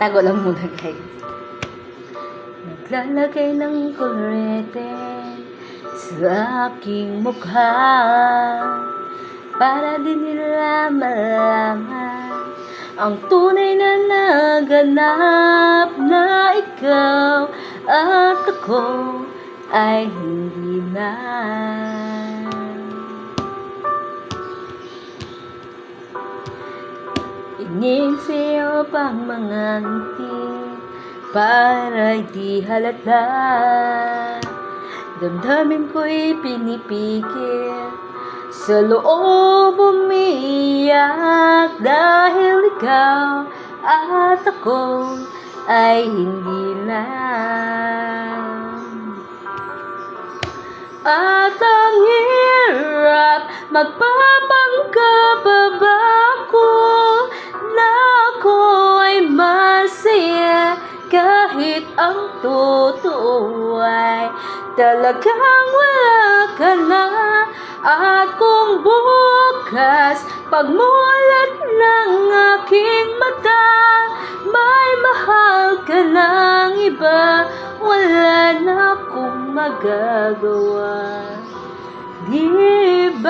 Tago lang muna guys. Naglalagay ng kolorete sa aking mukha para din nila malaman ang tunay na naganap na ikaw at ako ay hindi na. Inig sa'yo pang mga ngiti para di halata Damdamin ko'y pinipigil sa loob umiiyak dahil ikaw at ako ay hindi na. At ang hirap magpapangka ang totoo ay talagang wala ka na. At kung bukas pagmulat ng aking mata may mahal ka ng iba. Wala na akong magagawa. Di ba